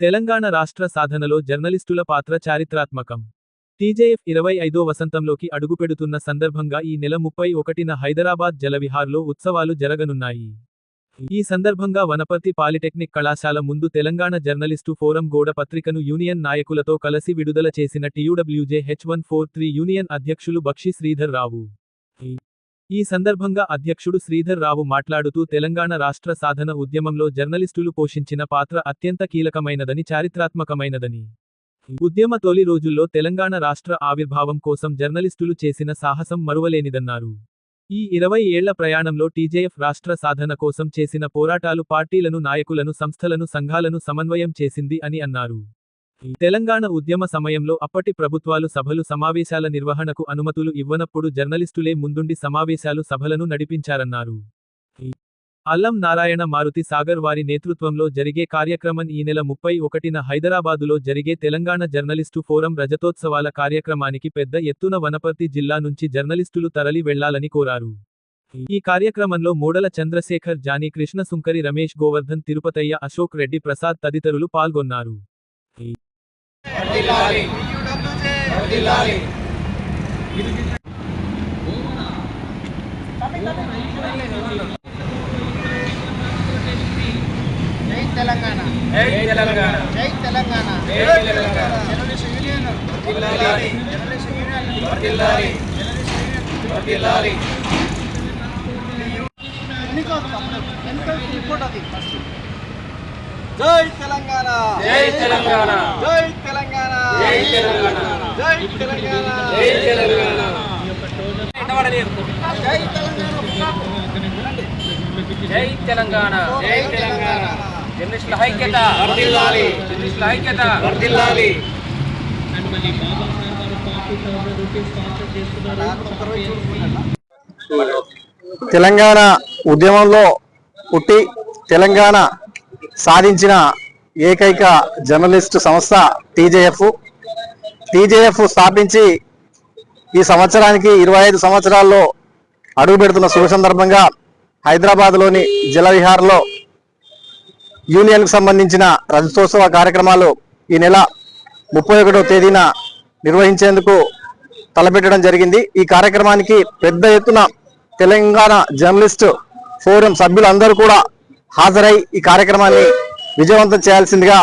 తెలంగాణ రాష్ట్ర సాధనలో జర్నలిస్టుల పాత్ర చారిత్రాత్మకం. టీజేఎఫ్ ఇరవై ఐదో వసంతంలోకి అడుగుపెడుతున్న సందర్భంగా ఈ నెల ముప్పై ఒకటిన హైదరాబాద్ జలవిహార్లో ఉత్సవాలు జరగనున్నాయి. ఈ సందర్భంగా వనపర్తి పాలిటెక్నిక్ కళాశాల ముందు తెలంగాణ జర్నలిస్టు ఫోరం గోడ పత్రికను యూనియన్ నాయకులతో కలిసి విడుదల చేసిన TUWJ H one four three union అధ్యక్షులు బక్షి శ్రీధర్ రావు. ఈ సందర్భంగా అధ్యక్షుడు శ్రీధర్ రావు మాట్లాడుతూ తెలంగాణ రాష్ట్ర సాధన ఉద్యమంలో జర్నలిస్టులు పోషించిన పాత్ర అత్యంత కీలకమైనదని చారిత్రాత్మకమైనదని. ఉద్యమ తొలి రోజుల్లో తెలంగాణ రాష్ట్ర ఆవిర్భావం కోసం జర్నలిస్టులు చేసిన సాహసం మరువలేనిదన్నారు. ఈ ఇరవై ఏళ్ళ ప్రయాణంలో టీజేఎఫ్ రాష్ట్ర సాధన కోసం చేసిన పోరాటాలు పార్టీలను నాయకులను సంస్థలను సంఘాలను సమన్వయం చేసింది అని అన్నారు. తెలంగాణ ఉద్యమ సమయంలో అప్పటి ప్రభుత్వాలు సభలు సమావేశాల నిర్వహణకు అనుమతులు ఇవ్వనప్పుడు జర్నలిస్టులే ముందుండి సమావేశాలు సభలను నడిపించారన్నారు. అల్లం నారాయణ మారుతి సాగర్ వారి నేతృత్వంలో జరిగే కార్యక్రమం ఈ నెల ముప్పై ఒకటిన హైదరాబాదులో జరిగే తెలంగాణ జర్నలిస్టు ఫోరం రజతోత్సవాల కార్యక్రమానికి పెద్ద ఎత్తున వనపర్తి జిల్లా నుంచి జర్నలిస్టులు తరలి వెళ్ళాలని కోరారు. ఈ కార్యక్రమంలో మూడల చంద్రశేఖర్ జానీ కృష్ణ సుంకరి రమేష్ గోవర్ధన్ తిరుపతయ్య అశోక్ రెడ్డి ప్రసాద్ తదితరులు పాల్గొన్నారు. జై తెలంగాణ. జై తెలంగాణ. జై తెలంగాణ. జై తెలంగాణ. Journalist union. వర్ధిల్లాలి జర్నలిస్ట్ యూనియన్. వర్ధిల్లాలి జర్నలిస్ట్ యూనియన్. జై తెలంగాణ. జై తెలంగాణ. జై తెలంగాణ. జై తెలంగాణ. జై జర్నలిస్టుల ఐక్యత. జర్నలిస్టుల ఐక్యత. తెలంగాణ ఉద్యమంలో పుట్టి తెలంగాణ సాధించిన ఏకైక జర్నలిస్టు సంస్థ టీజేఎఫ్. టీజేఎఫ్ స్థాపించి ఈ సంవత్సరానికి ఇరవై ఐదు సంవత్సరాల్లో అడుగు పెడుతున్న శుభ సందర్భంగా హైదరాబాద్లోని జలవిహార్లో యూనియన్కు సంబంధించిన రజతోత్సవ కార్యక్రమాలు ఈ నెల ముప్పై ఒకటో తేదీన నిర్వహించేందుకు తలపెట్టడం జరిగింది. ఈ కార్యక్రమానికి పెద్ద ఎత్తున తెలంగాణ జర్నలిస్ట్ ఫోరం సభ్యులందరూ కూడా హాజరై ఈ కార్యక్రమాన్ని విజయవంతం చేయాల్సిందిగా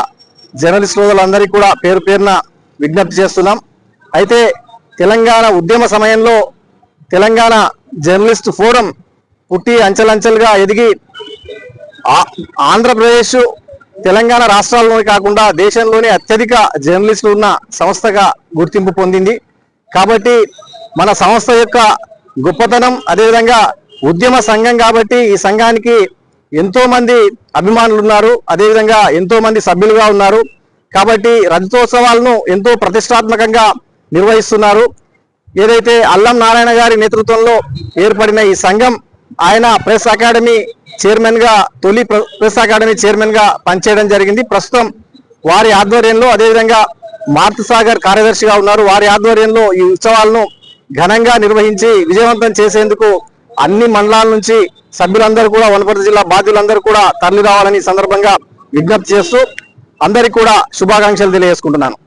జర్నలిస్ట్ సోదరులందరికీ కూడా పేరు పేరున విజ్ఞప్తి చేస్తున్నాం. అయితే తెలంగాణ ఉద్యమ సమయంలో తెలంగాణ జర్నలిస్ట్ ఫోరం పుట్టి అంచెలంచెలుగా ఎదిగి ఆంధ్రప్రదేశ్ తెలంగాణ రాష్ట్రాల్లోనే కాకుండా దేశంలోనే అత్యధిక జర్నలిస్టులు ఉన్న సంస్థగా గుర్తింపు పొందింది. కాబట్టి మన సంస్థ యొక్క గొప్పతనం అదేవిధంగా ఉద్యమ సంఘం కాబట్టి ఈ సంఘానికి ఎంతోమంది అభిమానులు ఉన్నారు. అదేవిధంగా ఎంతోమంది సభ్యులుగా ఉన్నారు. కాబట్టి రజతోత్సవాలను ఎంతో ప్రతిష్టాత్మకంగా నిర్వహిస్తున్నారు. ఏదైతే అల్లం నారాయణ గారి నేతృత్వంలో ఏర్పడిన ఈ సంఘం ఆయన ప్రెస్ అకాడమీ చైర్మన్గా తొలి ప్రెస్ అకాడమీ చైర్మన్గా పనిచేయడం జరిగింది. ప్రస్తుతం వారి ఆధ్వర్యంలో అదేవిధంగా మార్తి సాగర్ కార్యదర్శిగా ఉన్నారు. వారి ఆధ్వర్యంలో ఈ ఉత్సవాలను ఘనంగా నిర్వహించి విజయవంతం చేసేందుకు అన్ని మండలాల నుంచి సభ్యులందరూ కూడా వనపర్తి జిల్లా బాధ్యులందరూ కూడా తరలి రావాలని సందర్భంగా విజ్ఞప్తి చేస్తూ అందరికీ కూడా శుభాకాంక్షలు తెలియజేసుకుంటున్నాను.